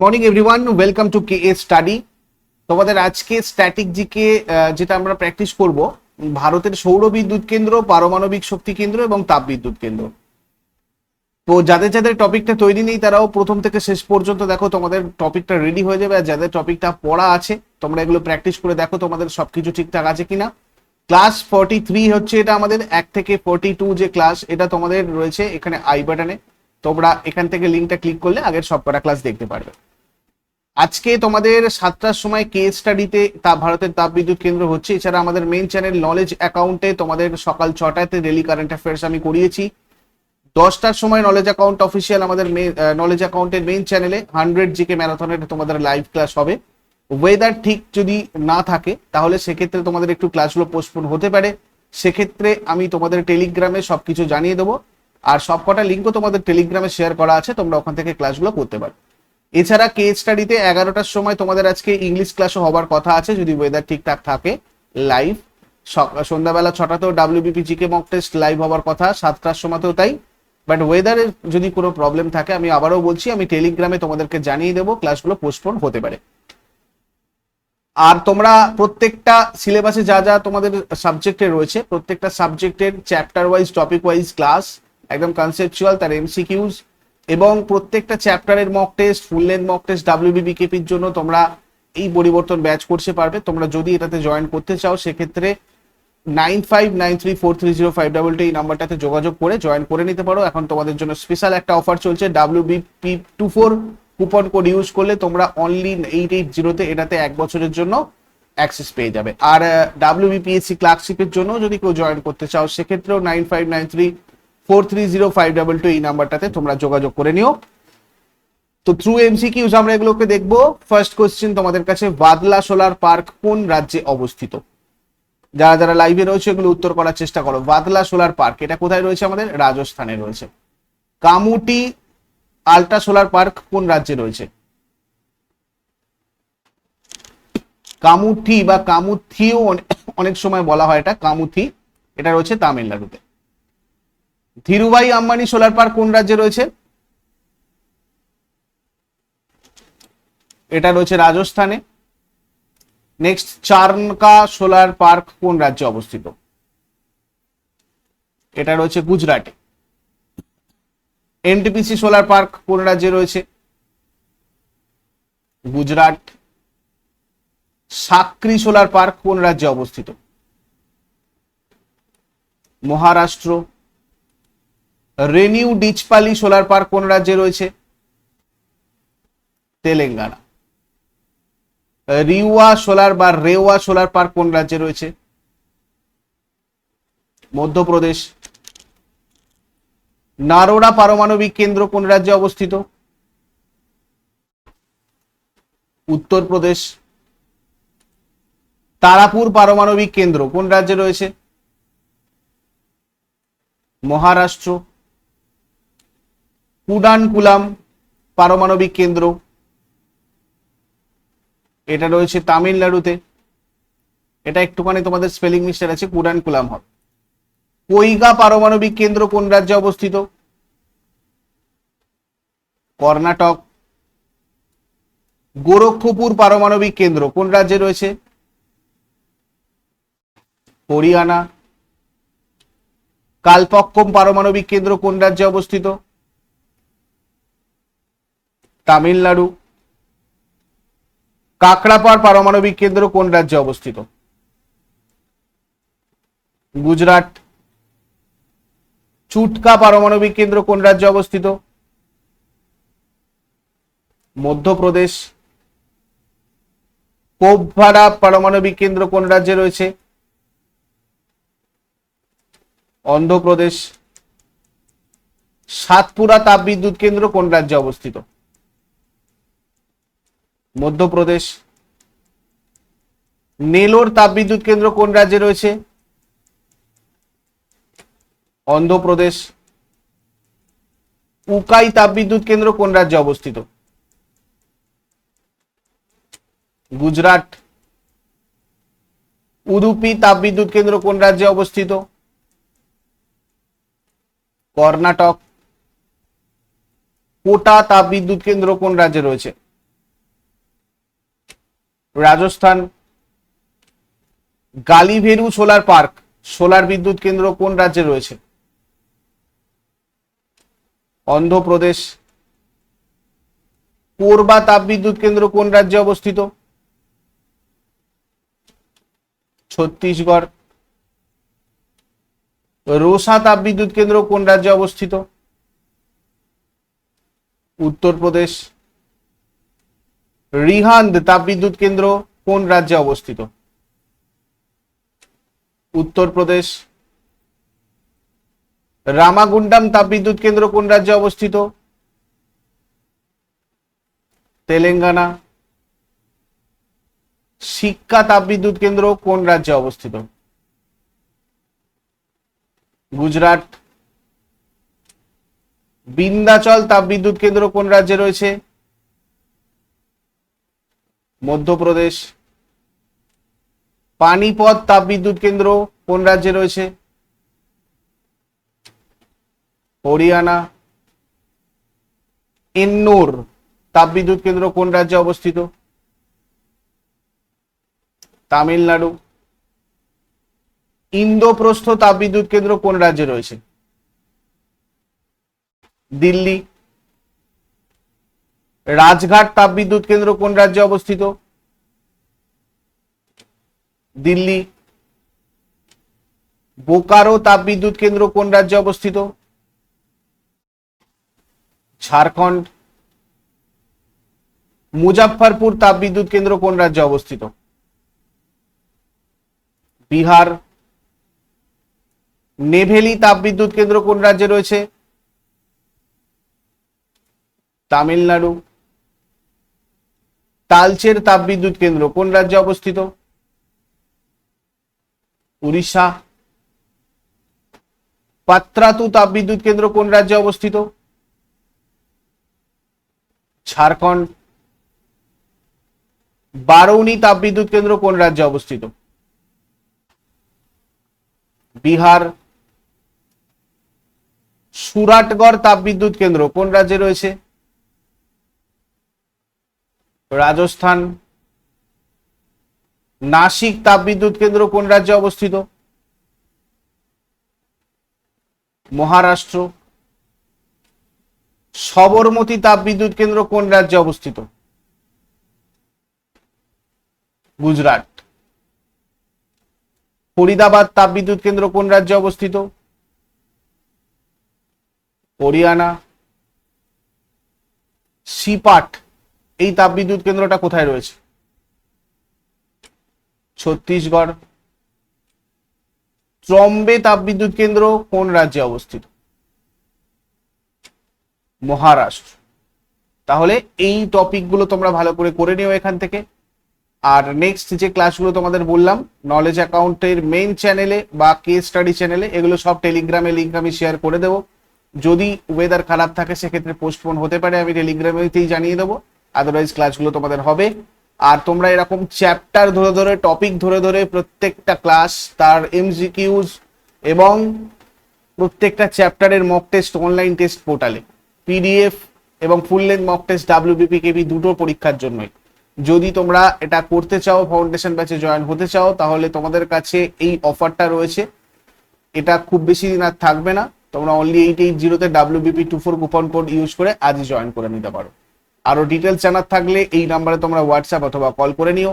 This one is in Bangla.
Morning everyone welcome to K A study তোমাদের আজকে স্ট্যাটিক জিকে যেটা আমরা প্র্যাকটিস করব, ভারতের সৌর বিদ্যুৎ কেন্দ্র, পারমাণবিক শক্তি কেন্দ্র এবং তাপ বিদ্যুৎ কেন্দ্র। তো যাদের যাদের টপিকটা তৈরি নেই, তারাও প্রথম থেকে শেষ পর্যন্ত দেখো তোমাদের টপিকটা রেডি হয়ে যাবে, আর যাদের টপিকটা পড়া আছে, তোমরা এগুলো প্র্যাকটিস করে দেখো তোমাদের সবকিছু ঠিকঠাক আছে কিনা। ক্লাস ফর্টি থ্রি হচ্ছে এটা আমাদের এক থেকে ফর্টি টু যে ক্লাস এটা তোমাদের রয়েছে এখানে আই বাটনে তোমরা এখান থেকে লিঙ্কটা ক্লিক করলে আগের সবকটা ক্লাস দেখতে পারবে। আজকে তোমাদের সাতটার সময় কে স্টাডিতে তা ভারতের তাপ বিদ্যুৎ কেন্দ্র হচ্ছে। এছাড়া আমাদের মেন চ্যানেল নলেজ অ্যাকাউন্টে তোমাদের সকাল ছটাতে ডেলি কারেন্ট অ্যাফেয়ার্স আমি করিয়েছি। দশটার সময় নলেজ অ্যাকাউন্ট অফিসিয়াল আমাদের নলেজ অ্যাকাউন্টের মেইন চ্যানেলে হান্ড্রেড জিকে ম্যারাথনের তোমাদের লাইভ ক্লাস হবে। ওয়েদার ঠিক যদি না থাকে, তাহলে সেক্ষেত্রে তোমাদের একটু ক্লাসগুলো পোস্টপোন হতে পারে। সেক্ষেত্রে আমি তোমাদের টেলিগ্রামে সবকিছু জানিয়ে দেবো। আর সবকটা লিঙ্কও তোমাদের টেলিগ্রামে শেয়ার করা আছে, তোমরা ওখান থেকে ক্লাসগুলো করতে পারো। এছাড়া কে স্টাডিতে এগারোটার সময় তোমাদের আজকে ইংলিশ ক্লাসও হবার কথা আছে, যদি ওয়েদার ঠিকঠাক থাকে লাইভ সন্ধ্যাবেলা ছটাতেও WBP GK mock test live হবার কথা, সাতটার সময়তেও তাই। বাট ওয়েদারের যদি কোনো প্রবলেম থাকে, আমি আবারও বলছি, আমি টেলিগ্রামে তোমাদেরকে জানিয়ে দেবো ক্লাসগুলো পোস্টপোন হতে পারে। আর তোমরা প্রত্যেকটা সিলেবাসে যা যা তোমাদের সাবজেক্টে রয়েছে, প্রত্যেকটা সাবজেক্টের chapter wise topic wise class একদম কনসেপচুয়াল তার এমসিকিউজ এবং প্রত্যেকটা চ্যাপ্টারের mock test full length mock test ডাব্লিউবিবিকেপির জন্য তোমরা এই পরিবর্তন ব্যাচ করতে পারবে। তোমরা যদি এটাতে জয়েন করতে চাও, সেক্ষেত্রে nine five nine three four three zero five double two এই নাম্বারটাতে যোগাযোগ করে জয়েন করে নিতে পারো। এখন তোমাদের জন্য স্পেশাল একটা অফার চলছে। W WBP two four coupon code use করলে তোমরা অনলি এইট এইট জিরোতে এটাতে এক বছরের জন্য অ্যাক্সেস পেয়ে যাবে। আর ডাব্লিউবিপিএসসি ক্লার্কশিপের জন্য যদি কেউ জয়েন করতে চাও, সেক্ষেত্রেও nine five nine three four three zero five double two এই নাম্বারটাতে তোমরা যোগাযোগ করে নিও। তো থ্রু এমসিকিউজ আমরা এগুলোকে দেখব। ফার্স্ট কোশ্চেন তোমাদের কাছে, বাদলা সোলার পার্ক কোন রাজ্যে অবস্থিত? যারা যারা লাইভে রয়েছে, এগুলো উত্তর করার চেষ্টা করো। বাদলা সোলার পার্ক, এটা কোথায় রয়েছে আমাদের? রাজস্থানে রয়েছে। কামুটি আল্ট্রা সোলার পার্ক কোন রাজ্যে রয়েছে? কামুথি বা কামুথিও অনেক সময় বলা হয় এটা, কামুথি। এটা রয়েছে তামিলনাড়ুতে। ধীরুভাই আম্বানি সোলার পার্ক কোন রাজ্যে রয়েছে? এটা রয়েছে রাজস্থানে। নেক্সট, চারনকা সোলার পার্ক কোন রাজ্যে অবস্থিত? এটা রয়েছে গুজরাটে। এনটিপিসি সোলার পার্ক কোন রাজ্যে রয়েছে? গুজরাট। সাকরি সোলার পার্ক কোন রাজ্যে অবস্থিত? Maharashtra. Renew Dichpally solar park কোন রাজ্যে রয়েছে? তেলেঙ্গানা। রিওয়া সোলার বা রেওয়া সোলার পার্ক কোন রাজ্যে রয়েছে? মধ্যপ্রদেশ। নারোডা পারমাণবিক কেন্দ্র কোন রাজ্যে অবস্থিত? উত্তরপ্রদেশ। তারাপুর পারমাণবিক কেন্দ্র কোন রাজ্যে রয়েছে? মহারাষ্ট্র। কুডানকুলাম পারমাণবিক কেন্দ্র। এটা রয়েছে তামিলনাড়ুতে। এটা একটুখানি তোমাদের স্পেলিং মিস্টার আছে কুডানকুলাম হবে। কৈগা পারমাণবিক কেন্দ্র কোন রাজ্যে অবস্থিত? কর্ণাটক। গোরক্ষপুর পারমাণবিক কেন্দ্র কোন রাজ্যে রয়েছে? হরিয়ানা। কালপক্কম পারমাণবিক কেন্দ্র কোন রাজ্যে অবস্থিত? তামিলনাড়ু, কাকড়াপাড় পারমাণবিক কেন্দ্র কোন রাজ্যে অবস্থিত? গুজরাট, চুটকা পারমাণবিক কেন্দ্র কোন রাজ্যে অবস্থিত? মধ্যপ্রদেশ, কোপভাড়া পারমাণবিক কেন্দ্র কোন রাজ্যে রয়েছে? অন্ধ্রপ্রদেশ, সাতপুরা তাপবিদ্যুৎ কেন্দ্র কোন রাজ্যে অবস্থিত? মধ্যপ্রদেশ। নেলোর তাপবিদ্যুৎ কেন্দ্র কোন রাজ্যে রয়েছে? অন্ধ্রপ্রদেশ। উকাই তাপবিদ্যুৎ কেন্দ্র কোন রাজ্যে অবস্থিত? গুজরাট। উদুপি তাপবিদ্যুৎ কেন্দ্র কোন রাজ্যে অবস্থিত? কর্ণাটক। কোটা তাপবিদ্যুৎ কেন্দ্র কোন রাজ্যে রয়েছে? Rajasthan, Galiveedu solar park, solar বিদ্যুৎ কেন্দ্র কোন রাজ্যে রয়েছে? অন্ধ্রপ্রদেশ কোরবা তাপবিদ্যুৎ কেন্দ্র কোন রাজ্যে অবস্থিত? ছত্তিশগড়, রোসা তাপবিদ্যুৎ কেন্দ্র কোন রাজ্যে অবস্থিত? উত্তরপ্রদেশ রিহান্দ তাপবিদ্যুৎ কেন্দ্র কোন রাজ্যে অবস্থিত? উত্তরপ্রদেশ। রামাগুন্ডাম তাপবিদ্যুৎ কেন্দ্র কোন রাজ্যে অবস্থিত? তেলেঙ্গানা। শিক্ষা তাপবিদ্যুৎ কেন্দ্র কোন রাজ্যে অবস্থিত? গুজরাট। বিন্দাচল তাপবিদ্যুৎ কেন্দ্র কোন রাজ্যে রয়েছে? মধ্যপ্রদেশ, পানিপথ তাপবিদ্যুৎ কেন্দ্র কোন রাজ্যে রয়েছে? হরিয়ানা, এন্নোর তাপবিদ্যুৎ কেন্দ্র কোন রাজ্যে অবস্থিত? তামিলনাড়ু, ইন্দ্রপ্রস্থ তাপবিদ্যুৎ কেন্দ্র কোন রাজ্যে রয়েছে? দিল্লি রাজঘাট তাপবিদ্যুৎ কেন্দ্র কোন রাজ্যে অবস্থিত? দিল্লি। বোকারো তাপবিদ্যুৎ কেন্দ্র কোন রাজ্যে অবস্থিত? ঝাড়খণ্ড। মুজাফফরপুর তাপবিদ্যুৎ কেন্দ্র কোন রাজ্যে অবস্থিত? বিহার। নেভেলি তাপবিদ্যুৎ কেন্দ্র কোন রাজ্যে রয়েছে? তামিলনাড়ু। তালচের তাপবিদ্যুৎ কেন্দ্র কোন রাজ্যে অবস্থিত? উড়িষ্যা। পাত্রাতু তাপবিদ্যুৎ কেন্দ্র কোন রাজ্যে অবস্থিত? ঝাড়খণ্ড। বারৌনি তাপবিদ্যুৎ কেন্দ্র কোন রাজ্যে অবস্থিত? বিহার। সুরাটগড় তাপবিদ্যুৎ কেন্দ্র কোন রাজ্যে রয়েছে? রাজস্থান, নাসিক তাপবিদ্যুৎ কেন্দ্র কোন রাজ্যে অবস্থিত? মহারাষ্ট্র, সবরমতী তাপবিদ্যুৎ কেন্দ্র কোন রাজ্যে অবস্থিত? গুজরাট, ফরিদাবাদ তাপবিদ্যুৎ কেন্দ্র কোন রাজ্যে অবস্থিত? হরিয়ানা, সিপাট এই তাপবিদ্যুৎ কেন্দ্রটা কোথায় রয়েছে? ছত্তিশগড়। ত্রম্বে তাপবিদ্যুৎ কেন্দ্র কোন রাজ্যে অবস্থিত? মহারাষ্ট্র। তাহলে এই টপিকগুলো তোমরা ভালো করে করে নিও এখান থেকে। আর নেক্সট যে ক্লাসগুলো তোমাদের বললাম নলেজ অ্যাকাউন্টের মেইন চ্যানেলে বা কে স্টাডি চ্যানেলে এগুলো সব টেলিগ্রামে লিঙ্ক আমি শেয়ার করে দেবো। যদি ওয়েদার খারাপ থাকে, সেক্ষেত্রে পোস্টপোন হতে পারে, আমি টেলিগ্রামেতেই জানিয়ে দেবো। আদারওয়াইজ ক্লাসগুলো তোমাদের হবে। আর তোমরা এরকম চ্যাপ্টার ধরে ধরে টপিক ধরে ধরে প্রত্যেকটা ক্লাস তার এমজিকিউজ এবং প্রত্যেকটা চ্যাপ্টারের মক টেস্ট অনলাইন টেস্ট পোর্টালে পিডিএফ এবং full length mock test WBP KB দুটো পরীক্ষার জন্যই। যদি তোমরা এটা করতে চাও ফাউন্ডেশন ব্যাচে জয়েন হতে চাও, তাহলে তোমাদের কাছে এই অফারটা রয়েছে। এটা খুব বেশি দিন আর থাকবে না। তোমরা অনলি এইট এইট জিরোতে WBP two four coupon code use করে আজই জয়েন করে নিতে পারো। আরও ডিটেলস জানার থাকলে এই নাম্বারে তোমরা হোয়াটসঅ্যাপ অথবা কল করে নিও।